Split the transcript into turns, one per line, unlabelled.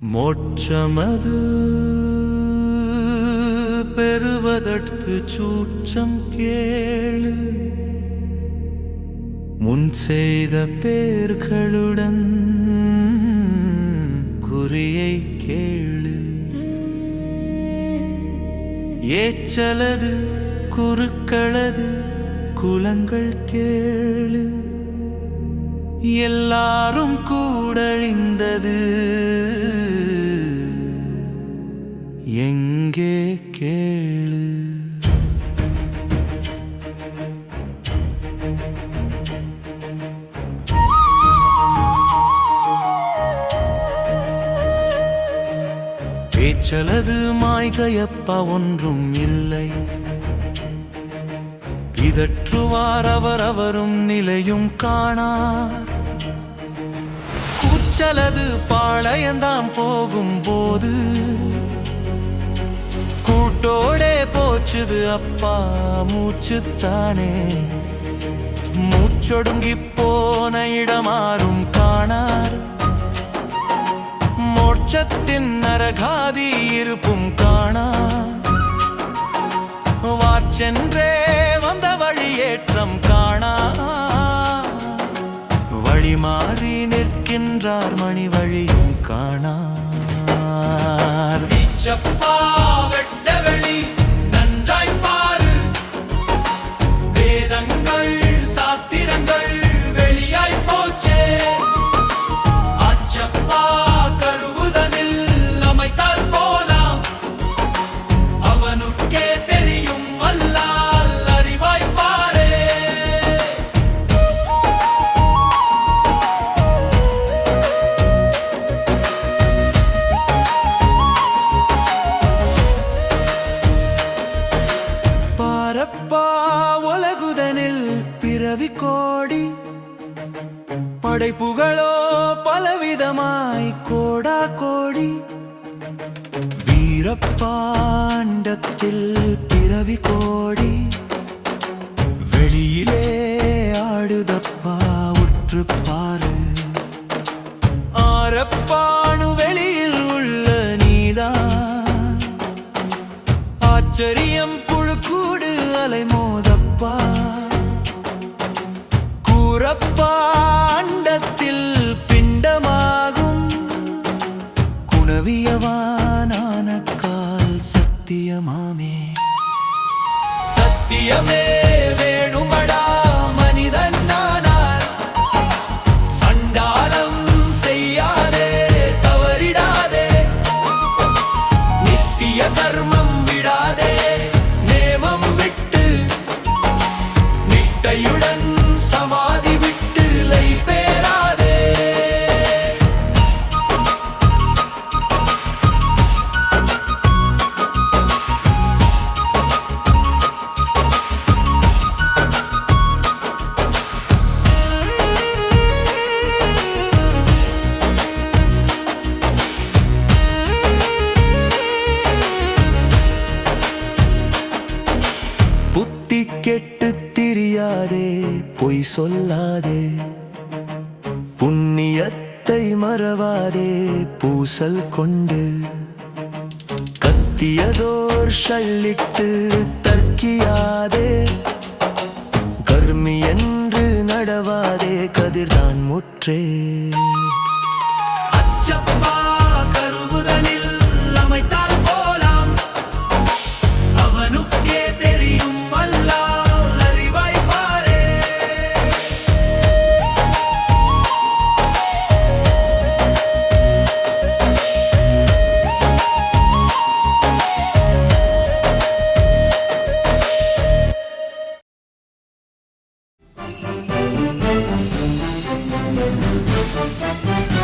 மோட்சமது பெறுவதற்கு சூற்றம் கேளு. முன் செய்த பேர்களுடன் குறியை கேளு. ஏச்சலது குறுக்களது குலங்கள் கேளு. எல்லாரும் கூடழிந்தது பேச்சலது மாய்கையப்ப ஒன்றும் இல்லை. இதற்றுவார் அவர் அவரும் நிலையும் காணார். கூச்சலது பாளையந்தாம் போகும் போது கூட்டோடே போச்சுது அப்பா மூச்சுத்தானே. மூச்சொடுங்கி போன இடமாறும் காணார். மோட்சத்தின் நரகாதி இருப்பும் காணா. வாச்சென்றே வந்த வழியேற்றம் காணா. வழி மாறி நிற்கின்றார் மணி வழியும் காணார். வீச்சப்பா கோடி படைப்புகளோ பலவிதமாய் கோடா கோடி. வீரப்பாண்டத்தில் பிறவி கோடி. வெளியிலே ஆடுதப்பா உற்று பாரு. ஆரப்பானு வெளியில் உள்ள நீதான். ஆச்சரியம் புழுக்கூடு அலைமோதப்பா கூறப்பா பிண்டமாக கெட்டு திரியாதே பொய் சொல்லாதே. புண்ணியத்தை மறவாதே பூசல் கொண்டு. கத்தியதோர் ஷல்லிட்டு தர்க்கியாதே கர்மி என்று நடவாதே கதிர்தான் முற்றே.
Thank you.